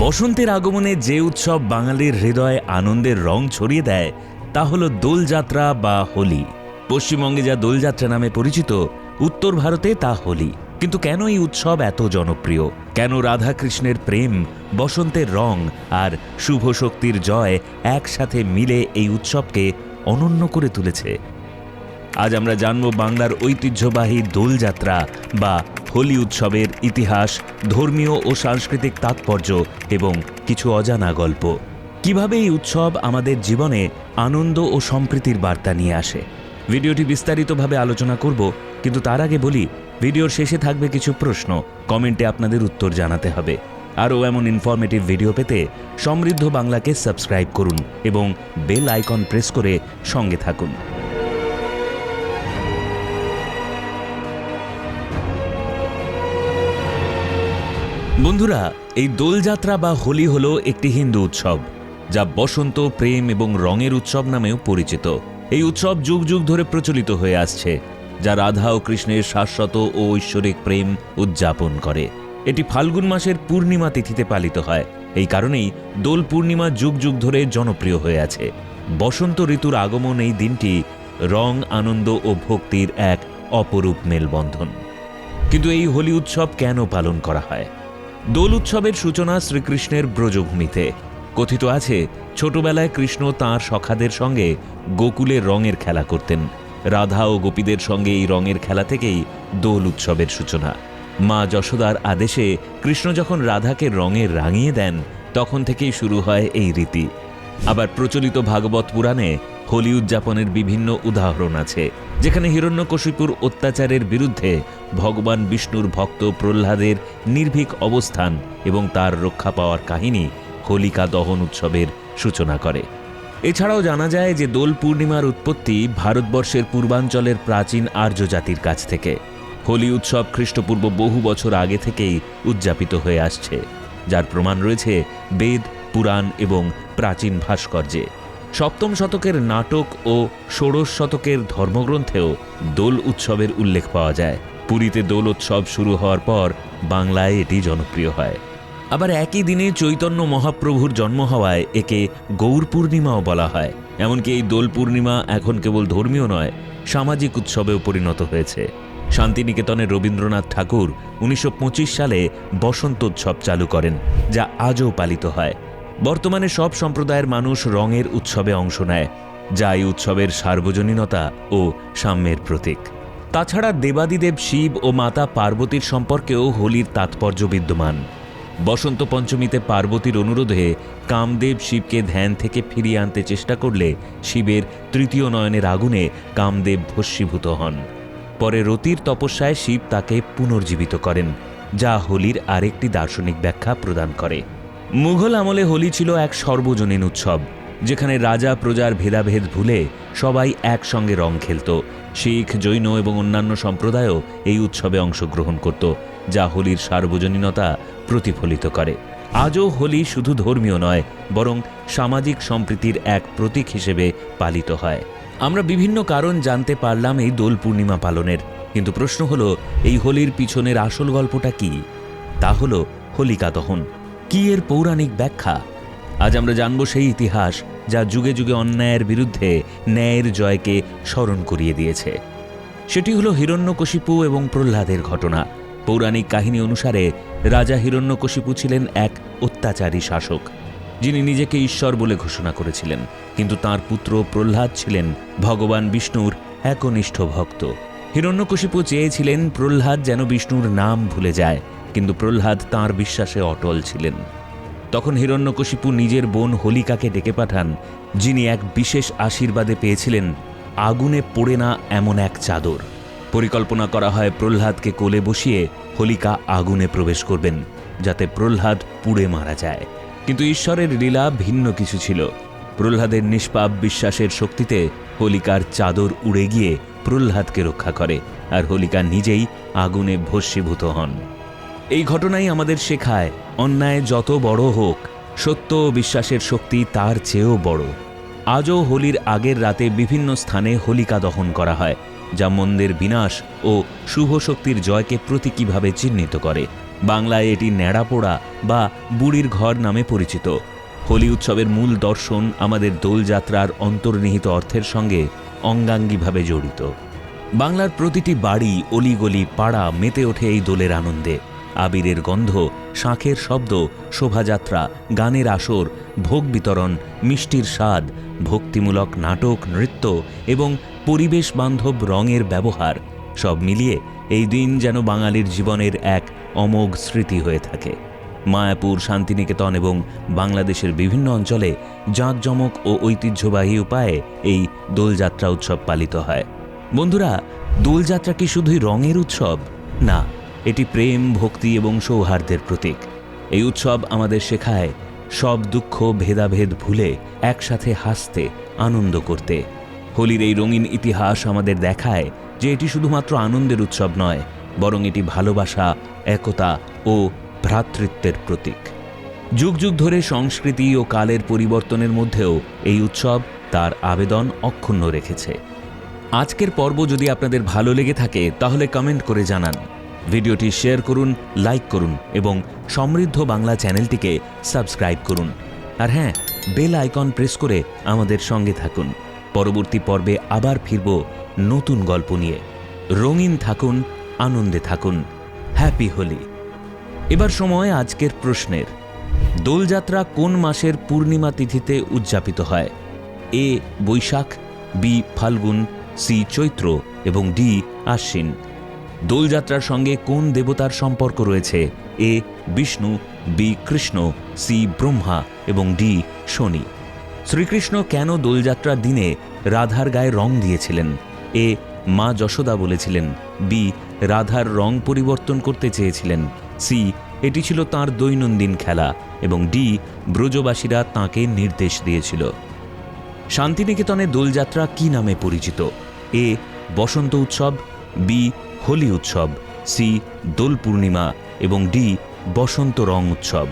বসন্তের আগমনে যে উৎসব বাঙালির হৃদয়ে আনন্দের রং ছড়িয়ে দেয়, তা হল দোলযাত্রা বা হোলি। পশ্চিমবঙ্গে যা দোলযাত্রা নামে পরিচিত, উত্তর ভারতে তা হোলি। কিন্তু কেন এই উৎসব এত জনপ্রিয়? কেন রাধাকৃষ্ণের প্রেম, বসন্তের রং আর শুভ শক্তির জয় একসাথে মিলে এই উৎসবকে অনন্য করে তুলেছে? আজ আমরা জানব বাংলার ঐতিহ্যবাহী দোলযাত্রা বা হোলি উৎসবের ইতিহাস, ধর্মীয় ও সাংস্কৃতিক তাৎপর্য এবং কিছু অজানা গল্প। কীভাবে এই উৎসব আমাদের জীবনে আনন্দ ও সম্প্রীতির বার্তা নিয়ে আসে? ভিডিওটি বিস্তারিতভাবে আলোচনা করব, কিন্তু তার আগে বলি, ভিডিওর শেষে থাকবে কিছু প্রশ্ন। কমেন্টে আপনাদের উত্তর জানাতে হবে। আরও এমন ইনফরমেটিভ ভিডিও পেতে সমৃদ্ধ বাংলাকে সাবস্ক্রাইব করুন এবং বেল আইকন প্রেস করে সঙ্গে থাকুন। বন্ধুরা, এই দোলযাত্রা বা হোলি হল একটি হিন্দু উৎসব, যা বসন্ত, প্রেম এবং রঙের উৎসব নামেও পরিচিত। এই উৎসব যুগ যুগ ধরে প্রচলিত হয়ে আসছে, যা রাধা ও কৃষ্ণের শাশ্বত ও ঐশ্বরিক প্রেম উদযাপন করে। এটি ফাল্গুন মাসের পূর্ণিমা তিথিতে পালিত হয়। এই কারণেই দোল পূর্ণিমা যুগ যুগ ধরে জনপ্রিয় হয়ে আছে। বসন্ত ঋতুর আগমন এই দিনটি রং, আনন্দ ও ভক্তির এক অপরূপ মেলবন্ধন। কিন্তু এই হোলি উৎসব কেন পালন করা হয়? দোল উৎসবের সূচনা শ্রীকৃষ্ণের ব্রজভূমিতে। কথিত আছে, ছোটবেলায় কৃষ্ণ তাঁর সখাদের সঙ্গে গোকুলে রঙের খেলা করতেন। রাধা ও গোপীদের সঙ্গে এই রঙের খেলা থেকেই দোল উৎসবের সূচনা। মা যশোদার আদেশে কৃষ্ণ যখন রাধাকে রঙে রাঙিয়ে দেন, তখন থেকেই শুরু হয় এই রীতি। আবার প্রচলিত ভাগবত পুরাণে হোলি উদযাপনের বিভিন্ন উদাহরণ আছে, যেখানে হিরণ্যকশিপুর অত্যাচারের বিরুদ্ধে ভগবান বিষ্ণুর ভক্ত প্রহ্লাদের নির্ভীক অবস্থান এবং তার রক্ষা পাওয়ার কাহিনী হোলিকা দহন উৎসবের সূচনা করে। এছাড়াও জানা যায় যে দোল পূর্ণিমার উৎপত্তি ভারতবর্ষের পূর্বাঞ্চলের প্রাচীন আর্য জাতির কাছ থেকে। হোলি উৎসব খ্রিস্টপূর্ব বহু বছর আগে থেকেই উদযাপিত হয়ে আসছে, যার প্রমাণ রয়েছে বেদ পুরাণ এবং প্রাচীন ভাস্কর্যে। সপ্তম শতকের নাটক ও ষোড়শ শতকের ধর্মগ্রন্থেও দোল উৎসবের উল্লেখ পাওয়া যায়। পুরীতে দোল উৎসব শুরু হওয়ার পর বাংলায় এটি জনপ্রিয় হয়। আবার একই দিনে চৈতন্য মহাপ্রভুর জন্ম হওয়ায় একে গৌর পূর্ণিমাও বলা হয়। এমনকি এই দোল পূর্ণিমা এখন কেবল ধর্মীয় নয়, সামাজিক উৎসবেও পরিণত হয়েছে। শান্তিনিকেতনের রবীন্দ্রনাথ ঠাকুর উনিশশো পঁচিশ সালে বসন্তোৎসব চালু করেন, যা আজও পালিত হয়। বর্তমানে সব সম্প্রদায়ের মানুষ রঙের উৎসবে অংশ নেয়, যা এই উৎসবের সার্বজনীনতা ও সাম্যের প্রতীক। তাছাড়া দেবাদিদেব শিব ও মাতা পার্বতীর সম্পর্কেও হোলির তাৎপর্য বিদ্যমান। বসন্ত পঞ্চমীতে পার্বতীর অনুরোধে কামদেব শিবকে ধ্যান থেকে ফিরিয়ে আনতে চেষ্টা করলে শিবের তৃতীয় নয়নের আগুনে কামদেব ভস্মীভূত হন। পরে রতির তপস্যায় শিব তাকে পুনর্জীবিত করেন, যা হোলির আরেকটি দার্শনিক ব্যাখ্যা প্রদান করে। মুঘল আমলে হোলি ছিল এক সর্বজনীন উৎসব, যেখানে রাজা প্রজার ভেদাভেদ ভুলে সবাই একসঙ্গে রং খেলত। শিখ, জৈন এবং অন্যান্য সম্প্রদায়ও এই উৎসবে অংশগ্রহণ করত, যা হোলির সার্বজনীনতা প্রতিফলিত করে। আজও হোলি শুধু ধর্মীয় নয়, বরং সামাজিক সম্প্রীতির এক প্রতীক হিসেবে পালিত হয়। আমরা বিভিন্ন কারণ জানতে পারলাম এই দোল পূর্ণিমা পালনের, কিন্তু প্রশ্ন হলো, এই হোলির পিছনের আসল গল্পটা কি? তা হলো হোলিকা দহন। কি এর পৌরাণিক ব্যাখ্যা। আজ আমরা জানব সেই ইতিহাস যা যুগে যুগে অন্যায়ের বিরুদ্ধে ন্যায়ের জয়কে স্মরণ করিয়ে দিয়েছে। সেটি হলো হিরণ্যকশিপু এবং প্রহ্লাদের ঘটনা। পৌরাণিক কাহিনী অনুসারে রাজা হিরণ্যকশিপু ছিলেন এক অত্যাচারী শাসক, যিনি নিজেকে ঈশ্বর বলে ঘোষণা করেছিলেন। কিন্তু তার পুত্র প্রহ্লাদ ছিলেন ভগবান বিষ্ণুর একনিষ্ঠ ভক্ত। হিরণ্যকশিপু চেয়েছিলেন প্রহ্লাদ যেন বিষ্ণুর নাম ভুলে যায়। কিন্তু প্রহ্লাদ তাঁর বিশ্বাসে অটল ছিলেন। তখন হিরণ্যকশিপু নিজের বোন হোলিকাকে ডেকে পাঠান, যিনি এক বিশেষ আশীর্বাদে পেয়েছিলেন আগুনে পড়ে না এমন এক চাদর। পরিকল্পনা করা হয় প্রহ্লাদকে কোলে বসিয়ে হোলিকা আগুনে প্রবেশ করবেন, যাতে প্রহ্লাদ পুড়ে মারা যায়। কিন্তু ঈশ্বরের লীলা ভিন্ন কিছু ছিল। প্রহ্লাদের নিষ্পাপ বিশ্বাসের শক্তিতে হোলিকার চাদর উড়ে গিয়ে প্রহ্লাদকে রক্ষা করে, আর হোলিকা নিজেই আগুনে ভস্মীভূত হন। এই ঘটনাই আমাদের শেখায়, অন্যায় যত বড় হোক, সত্য ও বিশ্বাসের শক্তি তার চেয়েও বড়। আজও হোলির আগের রাতে বিভিন্ন স্থানে হোলিকা দহন করা হয়, যা মন্দের বিনাশ ও শুভ শক্তির জয়কে প্রতীকীভাবে চিহ্নিত করে। বাংলায় এটি ন্যাড়াপোড়া বা বুড়ির ঘর নামে পরিচিত। হোলি উৎসবের মূল দর্শন আমাদের দোলযাত্রার অন্তর্নিহিত অর্থের সঙ্গে অঙ্গাঙ্গিভাবে জড়িত। বাংলার প্রতিটি বাড়ি, অলিগলি, পাড়া মেতে ওঠে এই দোলের আনন্দে। আবিরের গন্ধ, শাঁখের শব্দ, শোভাযাত্রা, গানের আসর, ভোগ বিতরণ, মিষ্টির স্বাদ, ভক্তিমূলক নাটক, নৃত্য এবং পরিবেশ বান্ধব রঙের ব্যবহার সব মিলিয়ে এই দিন যেন বাঙালির জীবনের এক অমোঘ স্মৃতি হয়ে থাকে। মায়াপুর, শান্তিনিকেতন এবং বাংলাদেশের বিভিন্ন অঞ্চলে জাঁকজমক ও ঐতিহ্যবাহী উপায়ে এই দোলযাত্রা উৎসব পালিত হয়। বন্ধুরা, দোলযাত্রা কি শুধুই রঙের উৎসব? না এটি প্রেম, ভক্তি এবং সৌহার্দ্যের প্রতীক। এই উৎসব আমাদের শেখায় সব দুঃখ, ভেদাভেদ ভুলে একসাথে হাসতে, আনন্দ করতে। হোলির এই রঙিন ইতিহাস আমাদের দেখায় যে এটি শুধুমাত্র আনন্দের উৎসব নয়, বরং এটি ভালোবাসা, একতা ও ভ্রাতৃত্বের প্রতীক। যুগ যুগ ধরে সংস্কৃতি ও কালের পরিবর্তনের মধ্যেও এই উৎসব তার আবেদন অক্ষুণ্ণ রেখেছে। আজকের পর্ব যদি আপনাদের ভালো লেগে থাকে, তাহলে কমেন্ট করে জানান। ভিডিওটি শেয়ার করুন, লাইক করুন এবং সমৃদ্ধ বাংলা চ্যানেলটিকে সাবস্ক্রাইব করুন। আর হ্যাঁ বেল আইকন প্রেস করে আমাদের সঙ্গে থাকুন। পরবর্তী পর্বে আবার ফিরব নতুন গল্প নিয়ে। রঙিন থাকুন, আনন্দে থাকুন। হ্যাপি হোলি। এবার সময় আজকের প্রশ্নের। দোলযাত্রা কোন মাসের পূর্ণিমা তিথিতে উদযাপিত হয়? A. Baishakh, B. Phalgun, C. Chaitra এবং ডি. আশ্বিন। দোলযাত্রার সঙ্গে কোন দেবতার সম্পর্ক রয়েছে? A, Vishnu, B, Krishna, C, Brahma এবং ডি, শনি। শ্রীকৃষ্ণ কেন দোলযাত্রার দিনে রাধার গায়ে রং দিয়েছিলেন? এ, মা যশোদা বলেছিলেন। বি, রাধার রং পরিবর্তন করতে চেয়েছিলেন। সি, এটি ছিল তার দৈনন্দিন খেলা এবং ডি, ব্রজবাসীরা তাঁকে নির্দেশ দিয়েছিল। শান্তিনিকেতনে দোলযাত্রা কি নামে পরিচিত? এ, বসন্ত উৎসব বি হোলি উৎসব সি দোল পূর্ণিমা এবং ডি বসন্ত রং উৎসব।